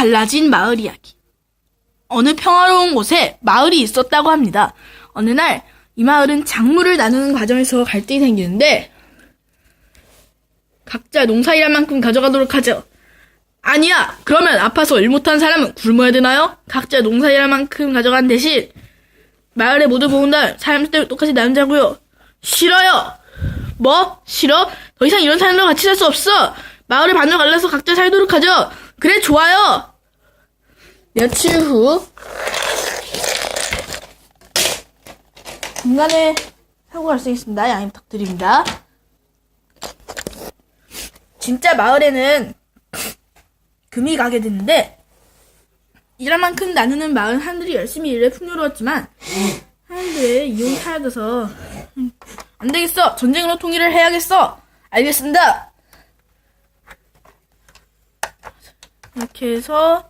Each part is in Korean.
갈라진 마을 이야기. 어느 평화로운 곳에 마을이 있었다고 합니다. 어느 날 이 마을은 작물을 나누는 과정에서 갈등이 생기는데 각자 농사일할 만큼 가져가도록 하죠. 아니야. 그러면 아파서 일 못한 사람은 굶어야 되나요? 각자 농사일할 만큼 가져간 대신 마을에 모두 모은 다음 사람들 똑같이 나누자고요. 싫어요. 뭐? 싫어? 더 이상 이런 사람들과 같이 살 수 없어. 마을을 반으로 갈라서 각자 살도록 하죠. 그래 좋아요. 며칠 후 중간에 사고가 발생했습니다. 양해 부탁드립니다. 진짜 마을에는 금이 가게 됐는데 일할 만큼 나누는 마을 사람들이 열심히 일해 풍요로웠지만 사람들의 이용이 사라져서 음, 안 되겠어 전쟁으로 통일을 해야겠어 알겠습니다 이렇게 해서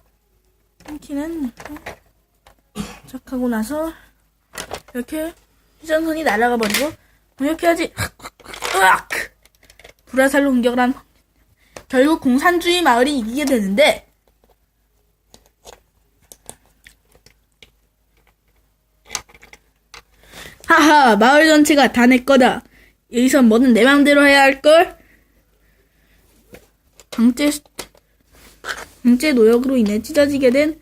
팀키는 시작하고 나서 이렇게 휴전선이 날아가 버리고 이렇게 하지. 으악! 불화살로 공격을 한 결국 공산주의 마을이 이기게 되는데 하하 마을 전체가 다 내 거다. 여기선 뭐든 내 맘대로 해야 할걸. 강제 강제 노역으로 인해 찢어지게 된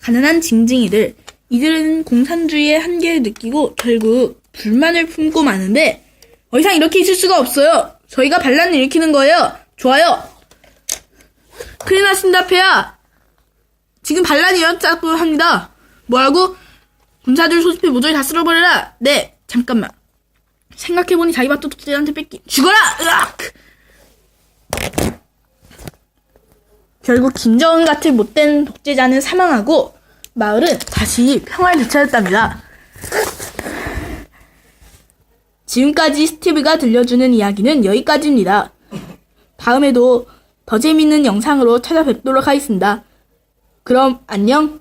가난한 징징이들 이들은 공산주의의 한계를 느끼고 결국 불만을 품고 마는데 더 이상 이렇게 있을 수가 없어요 저희가 반란을 일으키는 거예요 좋아요 큰일 났습니다, 폐야. 지금 반란이 일어났다고 합니다. 뭐라고? 군사들 소집해 모조리 다 쓸어버려라. 네, 잠깐만. 생각해보니 자기 밭도 독재자한테 뺏기. 죽어라! 으악! 결국 김정은 같은 못된 독재자는 사망하고 마을은 다시 평화를 되찾았답니다. 지금까지 스티브가 들려주는 이야기는 여기까지입니다. 다음에도 더 재밌는 영상으로 찾아뵙도록 하겠습니다. 그럼 안녕!